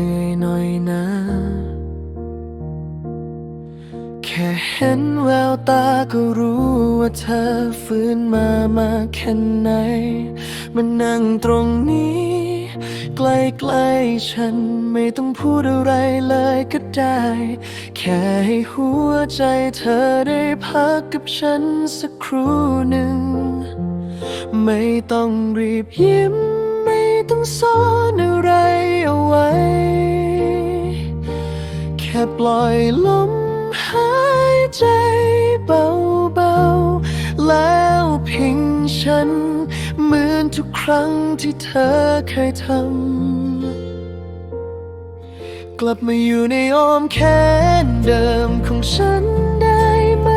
เหนื่อยหน่อยนะ แค่เห็นแววตาก็รู้ว่าเธอฟื้นมามาแค่ไหนมานั่งตรงนี้ ใกล้ๆฉันไม่ต้องพูดอะไรเลยก็ได้ แค่ให้หัวใจเธอได้พักกับฉันสักครู่หนึ่ง ไม่ต้องรีบยิ้มไม่ ต้องซ่อนอะไรเอาไว้ แค่ปล่อยลมหายใจเบาๆ แล้วพิงฉัน เหมือนทุกครั้งที่เธอเคยทำ กลับมาอยู่ในอ้อมแขนเดิมของฉันได้ไหม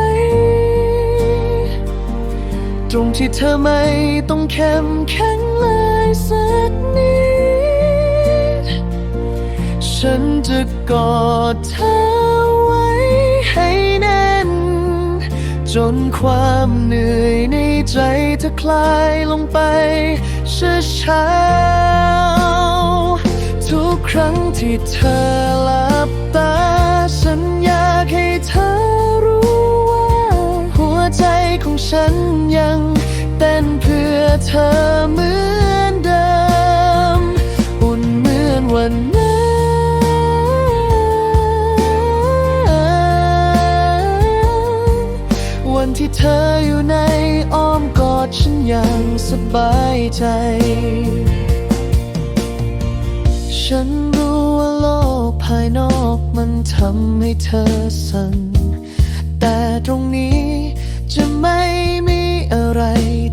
ตรงที่เธอไม่ต้องเข้มแข็งเลย สักนิด ฉันจะกอดเธอไว้ให้แน่น จนความเหนื่อยในใจเธอคลายลงไปช้าๆทุกครั้งที่เธอหลับตา ฉันอยากให้เธอรู้ว่า หัวใจของฉัน เธออยู่ในอ้อมกอดฉันอย่างสบายใจ ฉันรู้ว่าโลกภายนอกมันทำให้เธอสั่น แต่ตรงนี้จะไม่มีอะไร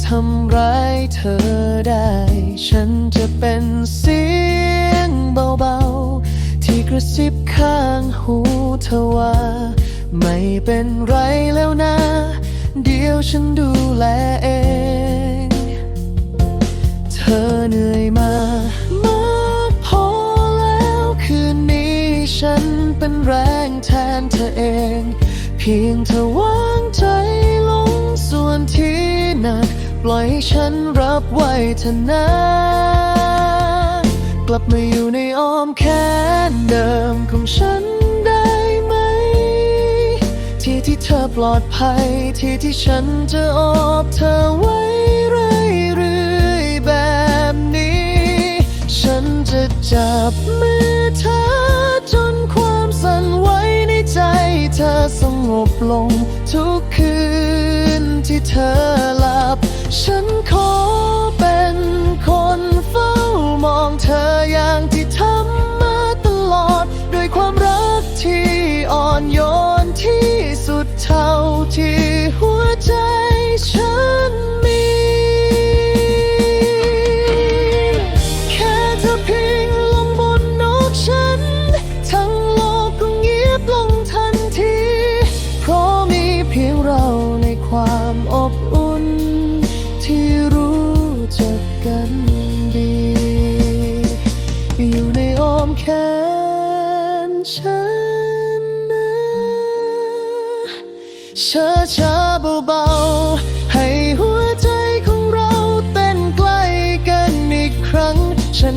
ทำร้ายเธอได้ ฉันจะเป็นเสียงเบาๆ ที่กระซิบข้างหูเธอว่า ไม่เป็นไรแล้วนะ เดี๋ยวฉันดูแลเอง เธอเหนื่อยมามากพอแล้วคืนนี้ฉันเป็นแรงแทนเธอเอง เพียงเธอวางใจลงส่วนที่หนัก ปล่อยให้ฉันรับไว้เถอะนะกลับมาอยู่ในอ้อมแขนเดิมของฉันได้ไหม ที่เธอปลอดภัย ที่ที่ฉันจะออบเธอไว้เรื่อยๆแบบนี้ ฉันจะจับมือเธอ จนความสั่นไหวในใจเธอสงบลง ทุกคืนที่เธอหลับ ฉันขอเป็นคนเฝ้ามองเธออย่างที่ สุดเช้าช้าเบาๆ ให้หัวใจของเราเต้นใกล้กันอีกครั้ง ฉัน